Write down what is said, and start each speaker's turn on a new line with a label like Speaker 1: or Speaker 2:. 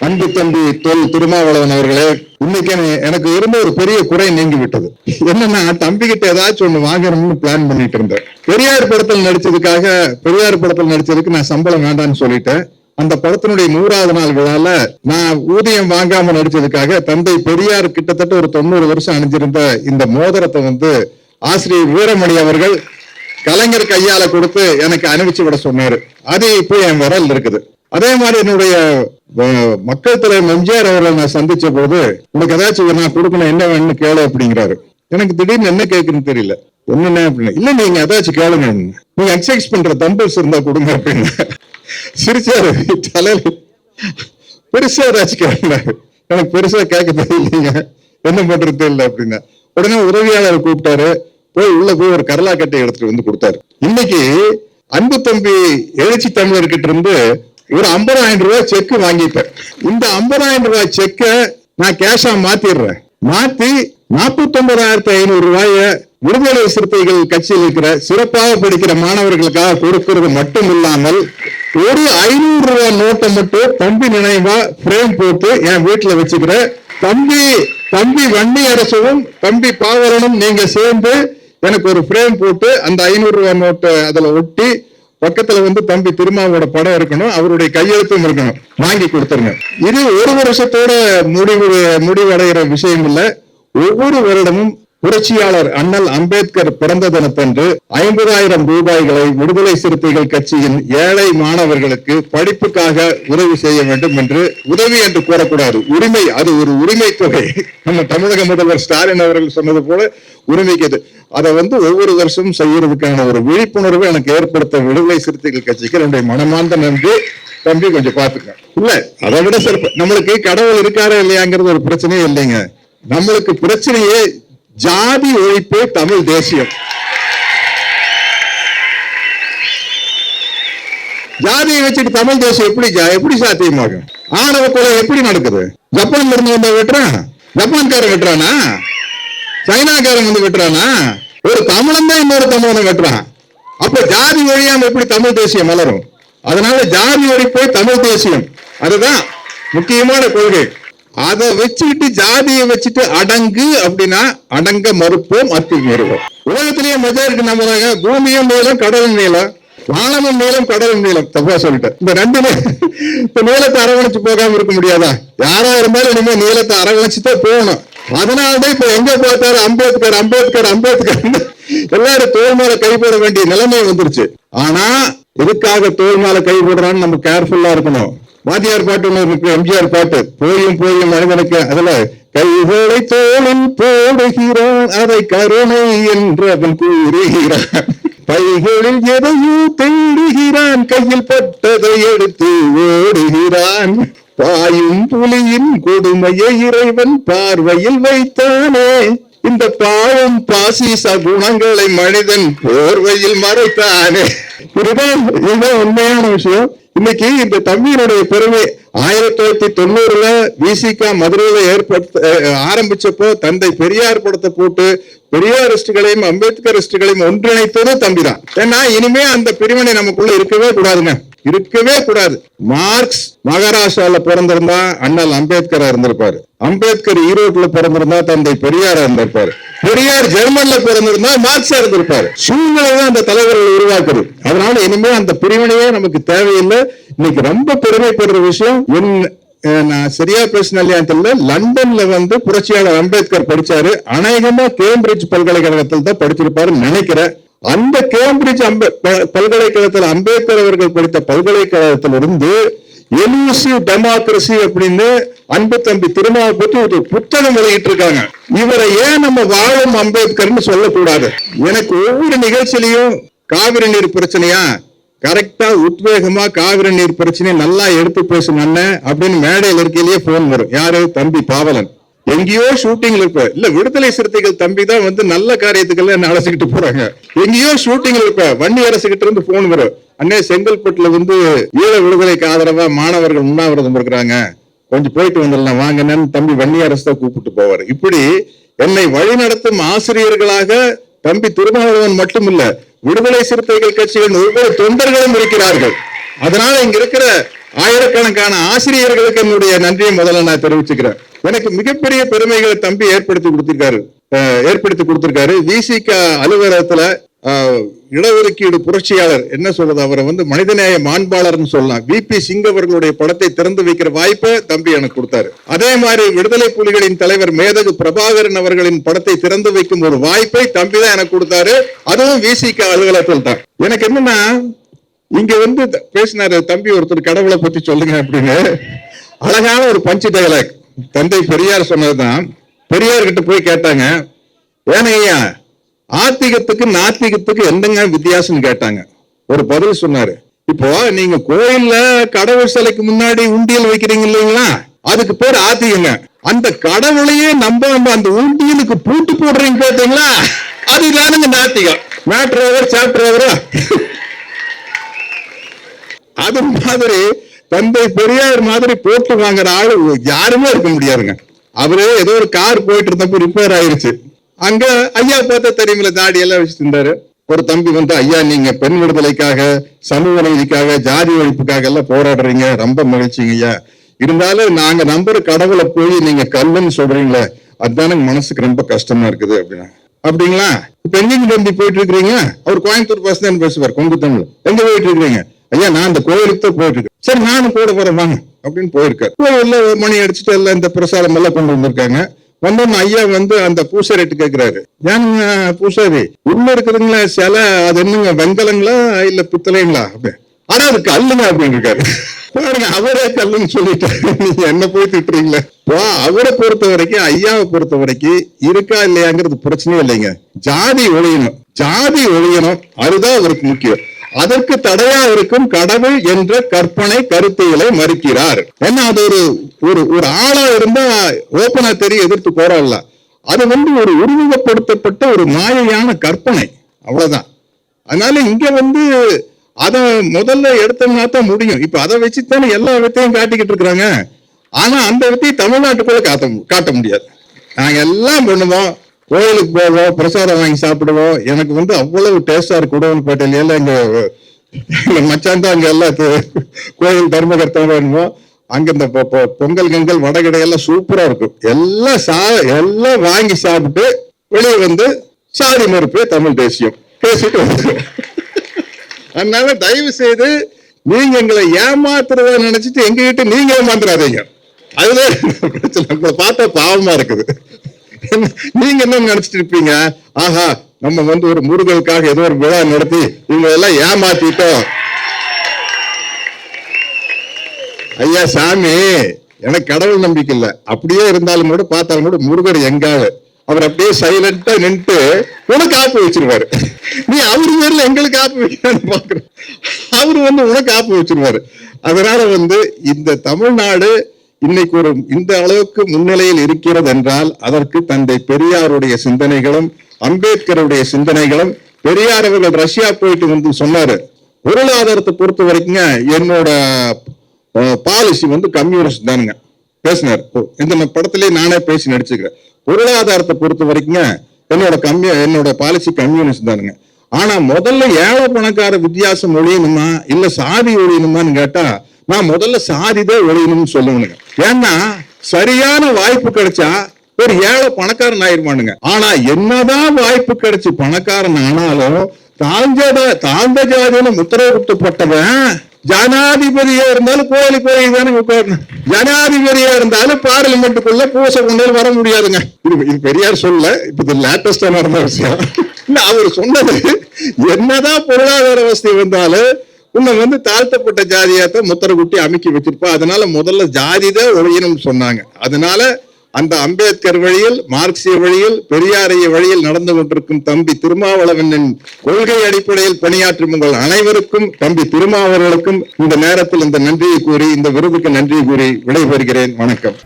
Speaker 1: அன்பு தம்பி தொல் திருமாவளவன் அவர்களே இன்னைக்கு எனக்கு- இருந்த ஒரு பெரிய குறை நீங்கி விட்டது என்னன்னா தம்பி கிட்ட ஏதாச்சும் ஒண்ணு வாங்கணும்னு பிளான் பண்ணிட்டு இருந்தேன். பெரியார் படத்தில் நடிச்சதுக்காக பெரியார் படத்தில் நடிச்சதுக்கு நான் சம்பளம் வேண்டாம்னு சொல்லிட்டேன். அந்த படத்தினுடைய நூறாவது நாள் விழால நான் ஊதியம் வாங்காம நடிச்சதுக்காக தந்தை பெரியார் கிட்டத்தட்ட ஒரு தொண்ணூறு வருஷம் அணிஞ்சிருந்த இந்த மோதிரத்தை வந்து ஆசிரியர் வீரமணி அவர்கள் கலைஞர் கையால கொடுத்து எனக்கு அனுப்பிச்சு விட சொன்னாரு. அது இப்போ என் விரல் இருக்குது. அதே மாதிரி என்னுடைய மக்கள் தலைவர் எம்ஜிஆர் அவர்களை நான் சந்திச்ச போது உனக்கு ஏதாச்சும் நான் கொடுக்கணும் என்ன வேணும்னு கேளு அப்படிங்கிறாரு. எனக்கு திடீர்னு என்ன கேட்குன்னு தெரியல. ஒண்ணுன்னு அப்படின்னு. இல்ல நீங்க ஏதாச்சும் கேளுங்க. நீங்க எக்ஸசைஸ் பண்ற தம்பிள்ஸ் இருந்தா கொடுங்க அப்படின்னு. சிரிச்சாரு தலையில பெருசா ஏதாச்சும் கேளுங்க. எனக்கு பெருசா கேட்க தெரியலீங்க என்ன பண்றது தெரியல அப்படின்னா. உடனே உதவியாளர் கூப்பிட்டாரு. போய் உள்ள போய் ஒரு கரலா கட்டை எடுத்துட்டு வந்து கொடுத்தாரு. இன்னைக்கு அன்பு தம்பி எழுச்சி தமிழர்கிட்ட இருந்து ஒரு ஐம்பதாயிரம் ரூபாய் செக் வாங்கிட்டேன் இந்த ஐம்பதாயிரம் ரூபாய் செக்கை நான் கேஷா மாத்திடுறேன். மாத்தி நாற்பத்தி ஒன்பதாயிரத்தி ஐநூறு ரூபாய விடுதலை சிறுத்தைகள் கட்சியில் இருக்கிற சிறப்பாக படிக்கிற மாணவர்களுக்காக கொடுக்கிறது மட்டும் இல்லாமல் ஒரு ஐநூறு ரூபாய் நோட்டை மட்டும் தம்பி நினைவா பிரேம் போட்டு என் வீட்டுல வச்சுக்கிறேன் தம்பி தம்பி வன்னி அரசும் தம்பி பாவரனும் நீங்க சேர்ந்து எனக்கு ஒரு பிரேம் போட்டு அந்த ஐநூறு ரூபாய் நோட்டை அதுல ஒட்டி பக்கத்துல வந்து தம்பி திருமாவோட படம் இருக்கணும் அவருடைய கையெழுத்தும் இருக்கணும். வாங்கி கொடுத்துருங்க. இது ஒரு வருஷத்தோட முடிவு முடிவடைகிற விஷயம் இல்லை. ஒவ்வொரு வருடமும் புரட்சியாளர் அண்ணல் அம்பேத்கர் பிறந்த தினத்தன்று ஐம்பதாயிரம் ரூபாய்களை விடுதலை சிறுத்தைகள் கட்சியின் ஏழை மாணவர்களுக்கு படிப்புக்காக உதவி செய்ய வேண்டும் என்று உதவி என்று கூறக்கூடாது. உரிமை அது ஒரு உரிமை தொகை. நம்ம தமிழக முதல்வர் ஸ்டாலின் அவர்கள் சொன்னது போல உரிமைக்கு அதை வந்து ஒவ்வொரு வருஷமும் செய்யறதுக்கான ஒரு விழிப்புணர்வு எனக்கு ஏற்படுத்த விடுதலை சிறுத்தைகள் கட்சிக்கு என்னுடைய மனமார்ந்த நன்றி. தம்பி கொஞ்சம் பாத்துக்க இல்ல அதை விட சிறப்பு. நம்மளுக்கு கடவுள் இருக்காரா இல்லையாங்கிறது ஒரு பிரச்சனையே இல்லைங்க. நம்மளுக்கு பிரச்சனையே ஜாதி ஒழிப்பே தமிழ் தேசியம். ஜாதியை வச்சுட்டு தமிழ் தேசம் எப்படி ஜா- எப்படி சாத்தியமாகும்? ஆணவ கொலை எப்படி நடக்குது? ஜப்பான்ல இருந்து வந்த வெட்டுறான்? ஜப்பான்காரன் வெட்டுறானா? சைனாக்காரன் வந்து வெட்டுறானா? ஒரு தமிழன் தான் இன்னொரு தமிழனை வெட்டுறான். அப்ப ஜாதி ஒழியாம எப்படி தமிழ் தேசியம் மலரும் அதனால ஜாதி ஒழிப்பே தமிழ் தேசியம். அதுதான் முக்கியமான கொள்கை. அதை வச்சுக்கிட்டு ஜாதியை வச்சுட்டு அடங்கு அப்படின்னா அடங்க மறுப்போம் அத்துமீறுவோம் உலகத்திலேயே மெஜாரிட்டி நம்புறாங்க பூமியும் நீளம் கடலும் நீளம் வானமும் நீளம் கடலும் நீளம். தப்பா சொல்லிட்டேன். இந்த ரெண்டுமே இப்ப நீளத்தை அரவணைச்சு போகாம இருக்க முடியாதா? யாரா இருந்தாலும் இனிமே நீளத்தை அரவணைச்சுதான் போகணும். அதனாலதான் இப்ப எங்க பார்த்தாலும் அம்பேத்கர் அம்பேத்கர் அம்பேத்கர் எல்லாரும் தோல் மேல கைப்பட வேண்டிய நிலைமை வந்துருச்சு. ஆனா எதுக்காக தோல் மேல கை போடுறான்னு நம்ம கேர்ஃபுல்லா இருக்கணும். வாத்தியார் பாட்டு ஒண்ணு இருக்கு எம்ஜிஆர் பாட்டு. போயும் போயும் மனிதனுக்கு அதுல கைகளை தோளில் போடுகிறான் அதை கருணை என்று அவன் கூறுகிறான். பைகளில் எதையும் தேடுகிறான் கையில் பட்டதை எடுத்து ஓடுகிறான். பாயும் புலியின் கொடுமையை இறைவன் பார்வையில் வைத்தானே. இந்த பாவம் பாசிச குணங்களை மனிதன் போர்வையில் மறைத்தானே. இதுதான் இதுதான் உண்மையான விஷயம். இன்னைக்கு இந்த தம்பியினுடைய பெருமை ஆயிரத்தி தொள்ளாயிரத்தி தொண்ணூறுல விசிகா மதுரையில ஏற்படுத்த ஆரம்பிச்சப்போ தந்தை பெரியார் படத்தை போட்டு பெரியாரிஸ்டுகளையும் அம்பேத்கரிஸ்டுகளையும் ஒன்றிணைத்ததும் தம்பிதான். ஏன்னா இனிமே அந்த பிரிவினை நமக்குள்ள இருக்கவே கூடாதுங்க. இருக்கவே கூடாது. மார்க்ஸ் மகாராஷ்டிரால பிறந்திருந்தா அண்ணல் அம்பேத்கரா இருந்திருப்பாரு. அம்பேத்கர் ஈரோட்ல பிறந்திருந்தா தந்தை பெரியாரா இருந்திருப்பாரு. பெரியார் ஜெர்மன்ல பிறந்திருந்தா மார்க்ஸா இருந்திருப்பாரு. சூழ்நிலை தான் அந்த தலைவர்கள் உருவாக்குது. அதனால இனிமே அந்த பிரிவினையே நமக்கு தேவையில்லை. இன்னைக்கு ரொம்ப பெருமைப்படுற விஷயம் என் நான் சரியா பேசின இல்லையான்னு தெரியல. லண்டன்ல வந்து புரட்சியாளர் அம்பேத்கர் படிச்சாரு. அநேகமா கேம்பிரிட்ஜ் பல்கலைக்கழகத்தில் தான் படிச்சிருப்பாருன்னு நினைக்கிறேன். அந்த கேம்பிரிட்ஜ் அம்பே பல்கலைக்கழகத்தில் அம்பேத்கர் அவர்கள் படித்த பல்கலைக்கழகத்திலிருந்து எலூசிவ் டெமோக்ரஸி அப்படின்னு அன்பு தம்பி திருமாவை பற்றி ஒரு புத்தகம் வெளியிட்டு இருக்காங்க இவரை ஏன் நம்ம வாழும் அம்பேத்கர்னு சொல்லக்கூடாது? எனக்கு ஒவ்வொரு நிகழ்ச்சியிலையும் காவிரி நீர் பிரச்சனையா? கரெக்டா உத்வேகமா காவிரி நீர் பிரச்சனையை நல்லா எடுத்து பேசும் அண்ணன் அப்படின்னு மேடையில் இருக்கையிலேயே போன் வரும். யாரு? தம்பி பாவலன். எங்கேயோ ஷூட்டிங்ல இருப்ப. இல்ல விடுதலை சிறுத்தைகள் தம்பி தான் வந்து நல்ல காரியத்துக்கெல்லாம் என்ன அழைச்சிக்கிட்டு போறாங்க? எங்கேயோ ஷூட்டிங்ல இருப்ப. வன்னி அரசு கிட்ட இருந்து போன் வரும். அண்ணே செங்கல்பட்டுல வந்து ஈழ விடுதலைக்கு ஆதரவா மாணவர்கள் உண்ணாவிரதம் இருக்கிறாங்க. கொஞ்சம் போயிட்டு வந்துடலாம். வாங்கன்னு தம்பி வன்னி அரசு தான் கூப்பிட்டு போவார். இப்படி என்னை வழிநடத்தும் ஆசிரியர்களாக தம்பி திருமாவளவன் மட்டுமில்ல விடுதலை சிறுத்தைகள் கட்சிகளின் ஒவ்வொரு தொண்டர்களும் இருக்கிறார்கள். அதனால இங்க இருக்கிற ஆயிரக்கணக்கான ஆசிரியர்களுக்கு என்னுடைய நன்றியை முதல்ல நான் தெரிவிச்சுக்கிறேன். எனக்கு மிகப்பெரிய பெருமைகளை தம்பி ஏற்படுத்தி கொடுத்திருக்காரு. அஹ், ஏற்படுத்தி கொடுத்திருக்காரு. விசிக அலுவலகத்துல இடஒதுக்கீடு புரட்சியாளர் என்ன சொல்றது அவரை வந்து மனிதநேய மாண்பாளர்னு சொல்லலாம். விபி சிங் அவர்களுடைய படத்தை திறந்து வைக்கிற வாய்ப்பை தம்பி எனக்கு கொடுத்தாரு. அதே மாதிரி விடுதலை புலிகளின் தலைவர் மேதகு பிரபாகரன் அவர்களின் படத்தை திறந்து வைக்கும் ஒரு வாய்ப்பை தம்பி தான் எனக்கு கொடுத்தாரு. அதுவும் விசிக அலுவலகத்தில் தான். எனக்கு என்னன்னா இங்க வந்து பேசினாரு தம்பி ஒருத்தர் கடவுளை பத்தி சொல்லுங்க அப்படின்னு. அழகான ஒரு பஞ்சு டயலாக் தந்தை பெரியார் சொன்னதுதான். பெரியார் கிட்ட போய் கேட்டாங்க ஏனையா ஆத்திகத்துக்கு நாத்திகத்துக்கு என்னங்க வித்தியாசம் கேட்டாங்க. ஒரு பதில் சொன்னாரு. இப்போ நீங்க கோயில்ல கடவுள் சிலைக்கு முன்னாடி உண்டியல் வைக்கிறீங்க இல்லைங்களா? அதுக்கு பேர் ஆத்திகங்க. அந்த கடவுளையே நம்ம அந்த உண்டியலுக்கு பூட்டு போடுறீங்க கேட்டீங்களா? அதுதானுங்க நாத்திகம். மேட்ரு ஓவர் சாப்டர் ஓவரா அது மாதிரி தந்தை பெரியார் மாதிரி போட்டு வாங்குற ஆளு யாருமே இருக்க முடியாதுங்க. அவரு ஏதோ ஒரு கார் போயிட்டு இருந்தப்ப ரிப்பேர் ஆயிருச்சு. அங்க ஐயா பார்த்தா தெரியுமில்ல தாடி எல்லாம் வச்சுட்டு இருந்தாரு. ஒரு தம்பி வந்து ஐயா நீங்க பெண் விடுதலைக்காக சமூக நீதிக்காக ஜாதி ஒழிப்புக்காக எல்லாம் போராடுறீங்க. ரொம்ப மகிழ்ச்சிங்க ஐயா. இருந்தாலும் நாங்க நம்புற கடவுளை போய் நீங்க கல்லுன்னு சொல்றீங்களே அதுதானே மனசுக்கு ரொம்ப கஷ்டமா இருக்குது அப்படின்னா. அப்படிங்களா? இப்ப எங்க தம்பி போயிட்டு இருக்கிறீங்க? அவர் கோயம்புத்தூர் பஸ் தான் பேசுவார் கொங்கு தமிழ். எங்க போயிட்டு இருக்கிறீங்க? ஐயா நான் அந்த கோயிலுக்கு தான் போயிட்டு இருக்கேன். சரி நானும் கூட போறேன் வாங்க அப்படின்னு போயிருக்காரு. கோயில்ல மணி அடிச்சுட்டு எல்லாம் இந்த பிரசாதம் எல்லாம் கொண்டு வந்திருக்காங்க. வந்தோம் ஐயா வந்து அந்த பூசாரிட்டு கேக்குறாரு. ஏனுங்க பூசாரி உள்ள இருக்குதுங்களா சிலை அது என்னங்க வெங்கலங்களா இல்ல பித்தளைங்களா? அப்படின்னு ஆனா அது கல்லுங்க அப்படின்னு இருக்காரு பாருங்க அவரே கல்லுன்னு சொல்லிட்டாரு. நீங்க என்ன போய் திட்டுறீங்களா? இப்போ அவரை பொறுத்த வரைக்கும் ஐயாவை பொறுத்த வரைக்கும் இருக்கா இல்லையாங்கிறது பிரச்சனையே இல்லைங்க. ஜாதி ஒழியணும். ஜாதி ஒழியணும். அதுதான் அவருக்கு முக்கியம். அதற்கு தடையா இருக்கும் கடவுள் என்ற கற்பனை கருத்துகளை மறுக்கிறார். ஏன்னா அது ஒரு ஒரு ஒரு ஆளா இருந்தா ஓப்பனா தெரிய எதிர்த்து போராடலாம். அது வந்து ஒரு உருவகப்படுத்தப்பட்ட ஒரு மாயையான கற்பனை. அவ்வளவுதான். அதனால இங்க வந்து அதை முதல்ல எடுத்தோம்னா தான் முடியும். இப்ப அதை வச்சுத்தானே எல்லா வித்தையும் காட்டிக்கிட்டு இருக்கிறாங்க. ஆனா அந்த வித்தையை தமிழ்நாட்டுக்குள்ள காட்ட காட்ட முடியாது. நாங்க எல்லாம் பண்ணுவோம். கோயிலுக்கு போவோம் பிரசாதம் வாங்கி சாப்பிடுவோம் எனக்கு வந்து அவ்வளவு டேஸ்டா இருக்கு உடவன்பேட்டையில எல்லாம் எங்க மச்சான் தான் அங்க எல்லாம் கோயில் தர்மகர்த்தம் வேணுமோ அங்க இந்த பொங்கல் கங்கல் வடகடையெல்லாம் சூப்பரா இருக்கும். எல்லாம் சா எல்லாம் வாங்கி சாப்பிட்டு வெளியே வந்து சாதி மறுப்பு தமிழ் தேசியம். பேசிட்டு வந்துருவோம். அதனால தயவு செய்து நீங்க எங்களை ஏமாத்துறதா நினைச்சிட்டு எங்ககிட்ட நீங்க ஏமாத்துறாதீங்க. அதுதான் பிரச்சனை. உங்களை பார்த்தா பாவமா இருக்குது. நீங்க என்ன நினைச்சிட்டு இருப்பீங்க ஆஹா நம்ம வந்து ஒரு முருகனுக்காக ஏதோ ஒரு விழா நடத்தி இவங்க எல்லாம் ஏமாத்திட்டோம். ஐயா சாமி எனக்கு கடவுள் நம்பிக்கை இல்ல. அப்படியே இருந்தாலும் கூட பார்த்தாலும் கூட முருகர் எங்காவது அவர் அப்படியே சைலண்டா நின்று உனக்கு ஆப்பு வச்சிருவாரு. நீ அவர் பேர்ல எங்களுக்கு ஆப்பு வைக்கிறான்னு பாக்குற அவரு வந்து உனக்கு ஆப்பு வச்சிருவாரு. அதனால வந்து இந்த தமிழ்நாடு இன்னைக்கு ஒரு இந்த அளவுக்கு முன்னிலையில் இருக்கிறது என்றால் அதற்கு தந்தை பெரியாருடைய சிந்தனைகளும் அம்பேத்கருடைய சிந்தனைகளும் பெரியார் அவர்கள் ரஷ்யா போயிட்டு வந்து சொன்னாரு. பொருளாதாரத்தை பொறுத்த வரைக்குங்க என்னோட பாலிசி வந்து கம்யூனிஸ்ட் தானுங்க. பேசினார். இந்த படத்திலே நானே பேசி நடிச்சுக்கிறேன். பொருளாதாரத்தை பொறுத்த வரைக்குங்க என்னோட கம்யூ என்னோட பாலிசி கம்யூனிஸ்ட் தானுங்க. ஆனா முதல்ல ஏழை பணக்கார வித்தியாசம் ஒழியணுமா இல்ல சாதி ஒழியணுமான்னு கேட்டா நான் முதல்ல சாதி ஒழியணும்னு சொல்லுவேனுங்க. ஏன்னா சரியான வாய்ப்பு கிடைச்சா ஒரு ஏழை பணக்காரன் ஆயிருவானுங்க. ஆனா என்னதான் வாய்ப்பு கிடைச்சு பணக்காரன் ஆனாலும் தாழ்ந்த தாழ்ந்த ஜாதியில முத்திரகுத்தப்பட்டவன் ஜனாதிபதியா இருந்தாலும் கோயிலுக்கு போய் தானே உட்காரணும். ஜனாதிபதியா இருந்தாலும் பார்லிமெண்ட்டுக்குள்ள பூசை கொண்டு வர முடியாதுங்க. இது இது பெரியார் சொல்ல இப்ப இது லேட்டஸ்டா நடந்த விஷயம். இல்ல அவர் சொன்னது என்னதான் பொருளாதார வசதி வந்தாலும் உன்னை வந்து தாழ்த்தப்பட்ட ஜாதியாத்தான் முத்திர குட்டி அமுக்கி வச்சிருப்பா. அதனால முதல்ல ஜாதி தான் ஒழியணும்னு சொன்னாங்க. அதனால அந்த அம்பேத்கர் வழியில் மார்க்சிய வழியில் பெரியாரிய வழியில் நடந்து கொண்டிருக்கும் தம்பி திருமாவளவனின் கொள்கை அடிப்படையில் பணியாற்றும் உங்கள் அனைவருக்கும் தம்பி திருமாவளவனுக்கும் இந்த நேரத்தில் இந்த நன்றியை கூறி இந்த விருதுக்கு நன்றியை கூறி விடைபெறுகிறேன். வணக்கம்.